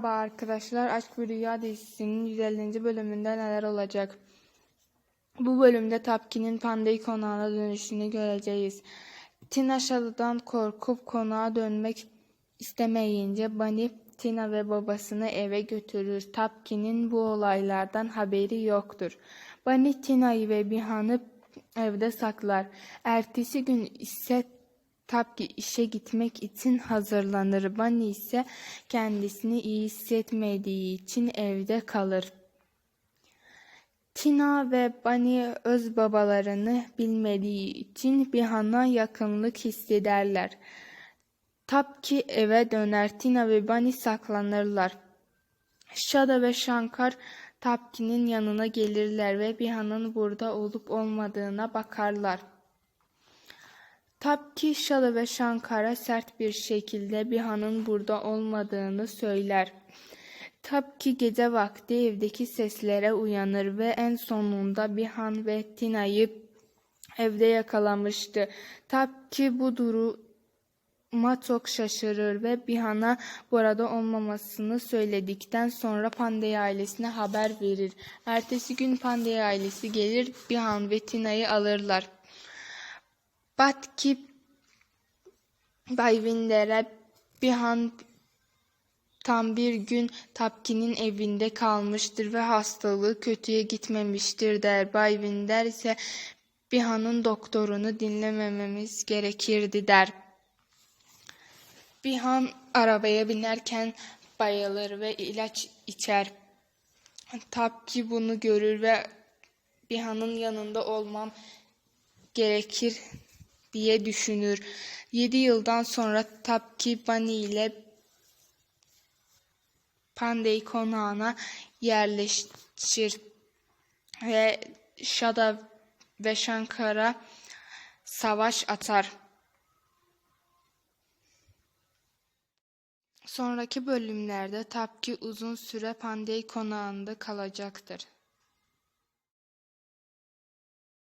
Merhaba arkadaşlar. Aşk ve Rüya dizisinin 150. bölümünde neler olacak? Bu bölümde Tapkin'in Pandey konağına dönüşünü göreceğiz. Tina Shado'dan korkup konağa dönmek istemeyince Bunny, Tina ve babasını eve götürür. Tapkin'in bu olaylardan haberi yoktur. Bunny, Tina'yı ve Bihan'ı evde saklar. Ertesi gün ise Tapki işe gitmek için hazırlanır. Bunny ise kendisini iyi hissetmediği için evde kalır. Tina ve Bunny öz babalarını bilmediği için Bihan'a yakınlık hissederler. Tapki eve döner. Tina ve Bunny saklanırlar. Shada ve Shankar Tapki'nin yanına gelirler ve Bihan'ın burada olup olmadığına bakarlar. Tapki Şalı ve Şankar'a sert bir şekilde Bihan'ın burada olmadığını söyler. Tapki gece vakti evdeki seslere uyanır ve en sonunda Bihan ve Tina'yı evde yakalamıştı. Tapki bu duruma çok şaşırır ve Bihan'a burada olmamasını söyledikten sonra Pandey ailesine haber verir. Ertesi gün Pandey ailesi gelir Bihan ve Tina'yı alırlar. Batki Bayvinder'e Bihan tam bir gün Tapki'nin evinde kalmıştır ve hastalığı kötüye gitmemiştir der. Bayvinder ise Bihan'ın doktorunu dinlemememiz gerekirdi der. Bihan arabaya binerken bayılır ve ilaç içer. Tapki bunu görür ve Bihan'ın yanında olmam gerekir diye düşünür. 7 yıldan sonra Tapki Bunny ile Pandey konağına yerleşir ve Shada ve Shankara savaş atar. Sonraki bölümlerde Tapki uzun süre Pandey konağında kalacaktır.